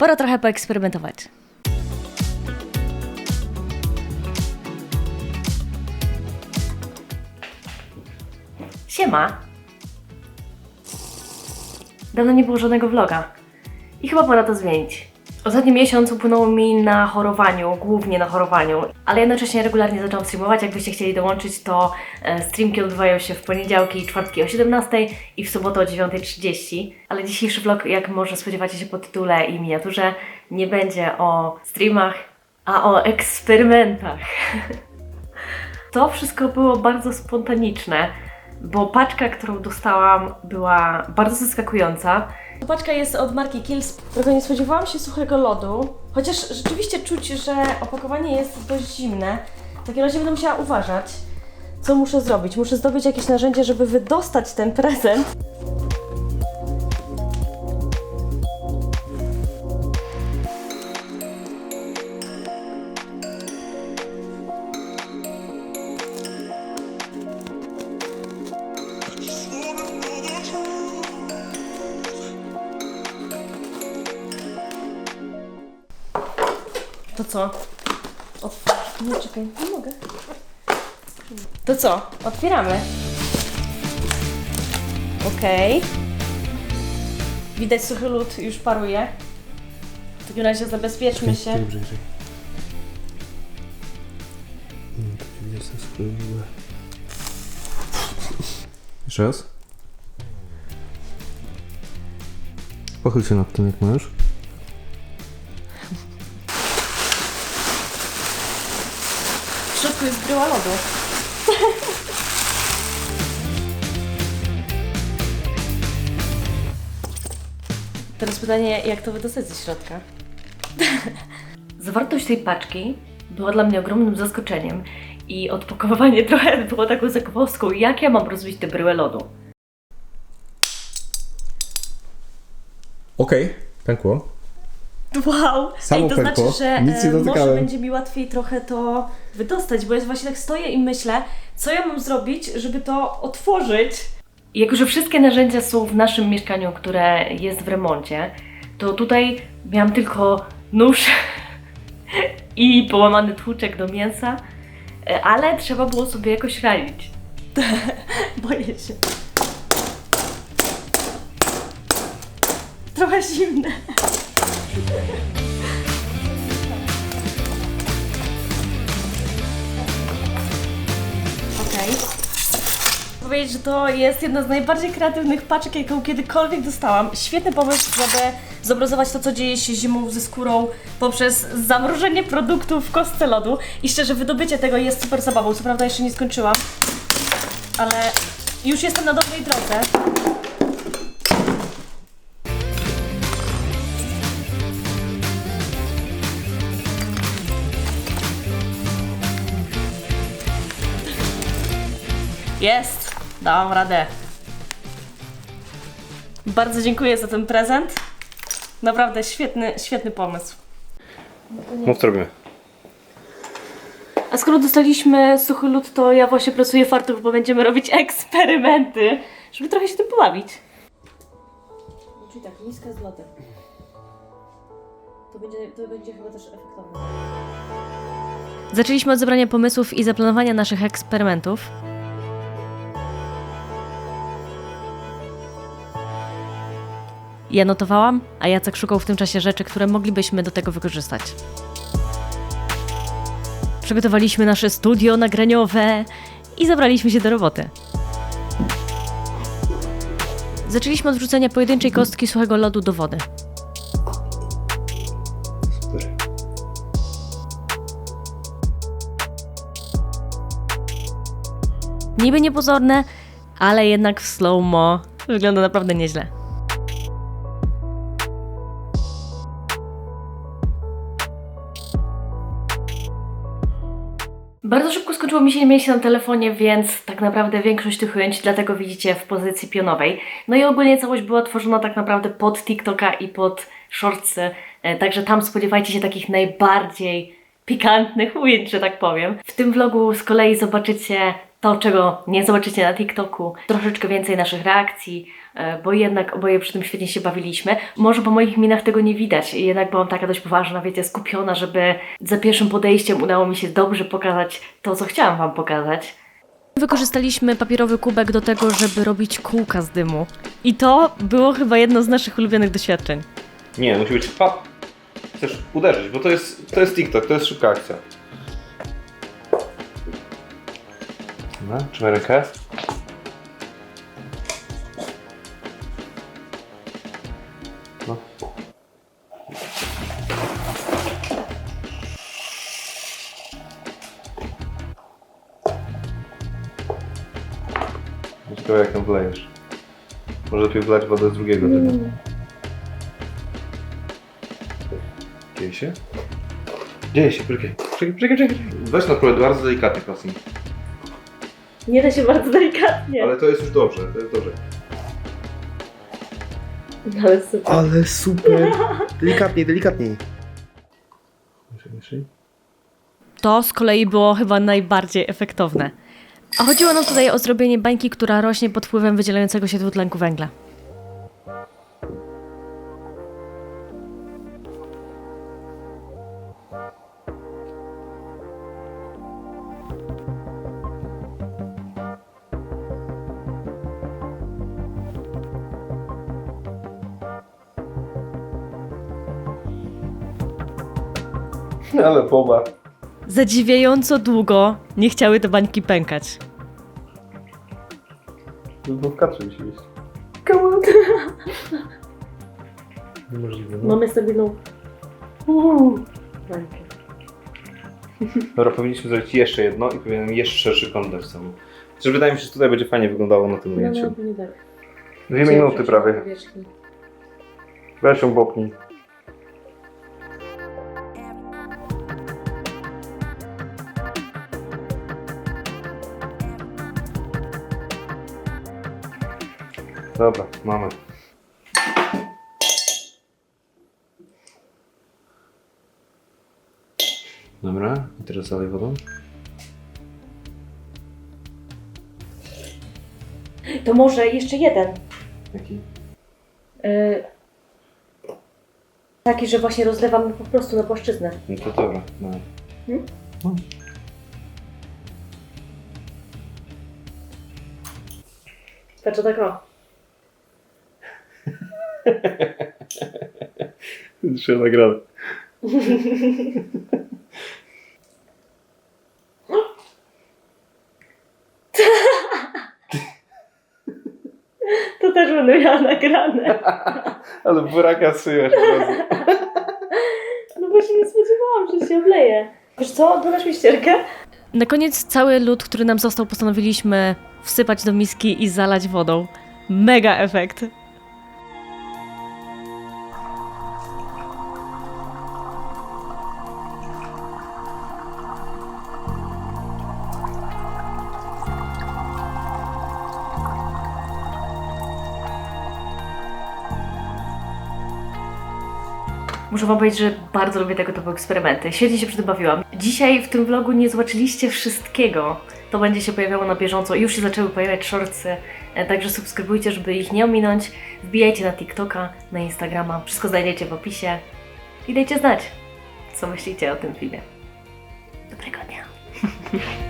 pora trochę poeksperymentować. Siema! Dawno nie było żadnego vloga. I chyba pora to zmienić. Ostatni miesiąc upłynął mi na chorowaniu, głównie na chorowaniu, ale jednocześnie regularnie zaczęłam streamować. Jakbyście chcieli dołączyć, to e, streamki odbywają się w poniedziałki i czwartki o 17 i w sobotę o 9.30. Ale dzisiejszy vlog, jak może spodziewacie się po tytule i miniaturze, nie będzie o streamach, a o eksperymentach. To wszystko było bardzo spontaniczne, bo paczka, którą dostałam, była bardzo zaskakująca. Paczka jest od marki Kills. Trochę nie spodziewałam się suchego lodu, chociaż rzeczywiście czuć, że opakowanie jest dość zimne. W takim razie będę musiała uważać, co muszę zrobić. Muszę zdobyć jakieś narzędzie, żeby wydostać ten prezent. To co? Ot... Nie, czekaj, nie mogę. To co? Otwieramy. Okej. Widać suchy lód już paruje. W takim razie zabezpieczmy się. Nie, to się skleiło. Jeszcze raz. Pochyl się nad tym, jak możesz. Bryła lodu. Teraz pytanie, jak to wydostać ze środka? Zawartość tej paczki była dla mnie ogromnym zaskoczeniem i odpakowywanie trochę było taką zakowostką, jak ja mam rozbić tę bryłę lodu. Okej, pękło. Wow! Samo Ej, to pękło. znaczy, że Nic nie e, może dotykałem. będzie mi łatwiej trochę to wydostać, bo ja właśnie tak stoję i myślę, co ja mam zrobić, żeby to otworzyć. Jako, że wszystkie narzędzia są w naszym mieszkaniu, które jest w remoncie, to tutaj miałam tylko nóż i połamany tłuczek do mięsa, e, ale trzeba było sobie jakoś radzić. Boję się. Trochę zimne. Okej. Powiedzieć, że to jest jedna z najbardziej kreatywnych paczek, jaką kiedykolwiek dostałam. Świetny pomysł, żeby zobrazować to, co dzieje się zimą ze skórą poprzez zamrożenie produktu w kostce lodu. I szczerze, wydobycie tego jest super zabawą. Co prawda jeszcze nie skończyłam, ale już jestem na dobrej drodze. Jest! Dałam radę. Bardzo dziękuję za ten prezent. Naprawdę świetny, świetny pomysł. Mów co robimy. A skoro dostaliśmy suchy lód, to ja właśnie pracuję fartuch, bo będziemy robić eksperymenty, żeby trochę się tym pobawić. Czyli tak, niska z lodem. To będzie, to będzie chyba też efektowne. Zaczęliśmy od zebrania pomysłów i zaplanowania naszych eksperymentów. Ja notowałam, a Jacek szukał w tym czasie rzeczy, które moglibyśmy do tego wykorzystać. Przygotowaliśmy nasze studio nagraniowe i zabraliśmy się do roboty. Zaczęliśmy od wrzucenia pojedynczej kostki suchego lodu do wody. Niby niepozorne, ale jednak w slow-mo wygląda naprawdę nieźle. Bardzo szybko skończyło mi się miejsce na telefonie, więc tak naprawdę większość tych ujęć dlatego widzicie w pozycji pionowej. No i ogólnie całość była tworzona tak naprawdę pod TikToka i pod Shortsy, e, także tam spodziewajcie się takich najbardziej pikantnych ujęć, że tak powiem. W tym vlogu z kolei zobaczycie To, czego nie zobaczycie na TikToku, troszeczkę więcej naszych reakcji, e, bo jednak oboje przy tym świetnie się bawiliśmy. Może po moich minach tego nie widać, jednak byłam taka dość poważna, wiecie, skupiona, żeby za pierwszym podejściem udało mi się dobrze pokazać to, co chciałam Wam pokazać. Wykorzystaliśmy papierowy kubek do tego, żeby robić kółka z dymu. I to było chyba jedno z naszych ulubionych doświadczeń. Nie, musi być pa. Chcesz uderzyć, bo to jest, to jest TikTok, to jest szybka akcja. No, trzymaj rękę. No. Ciekawe jak ją wlejesz. Może lepiej wlać wodę z drugiego tego. Dzieje się? Dzieje się, czekaj. Czekaj, czekaj, czekaj. Weź na próbę bardzo delikatnie, Klasin. Nie da się bardzo delikatnie. Ale to jest już dobrze, to jest dobrze. Ale super. Ale super! Delikatniej, delikatniej. To z kolei było chyba najbardziej efektowne. A chodziło nam tutaj o zrobienie bańki, która rośnie pod wpływem wydzielającego się dwutlenku węgla. Ale poba. Zadziwiająco długo nie chciały te bańki pękać. Bo w kadrze musi być. Niemożliwe, no. Mamy stabilną Uuu, bańkę. Dobra, powinniśmy zrobić jeszcze jedno i powinienem jeszcze szerszy kąt dać samo. Chociaż wydaje mi się, że tutaj będzie fajnie wyglądało na tym ujęciu. Dwie minuty prawie. Weź ją bopnij. Dobra, mamy. Dobra, i teraz zalej wodą. To może jeszcze jeden. Jaki? Y, taki, że właśnie rozlewamy po prostu na płaszczyznę. No to dobra, no. Hmm? No. O tak o. Trzeba nagrane. To też będę miała nagrane. Ale buraka razu. No właśnie nie spodziewałam, że się obleje. Wiesz co, dodasz mi ścierkę? Na koniec cały lód, który nam został, postanowiliśmy wsypać do miski i zalać wodą. Mega efekt. Muszę wam powiedzieć, że bardzo lubię tego typu eksperymenty. Świetnie się przy tym bawiłam. Dzisiaj w tym vlogu nie zobaczyliście wszystkiego. To będzie się pojawiało na bieżąco. Już się zaczęły pojawiać shortsy, e, także subskrybujcie, żeby ich nie ominąć. Wbijajcie na TikToka, na Instagrama. Wszystko znajdziecie w opisie. I dajcie znać, co myślicie o tym filmie. Dobrego dnia.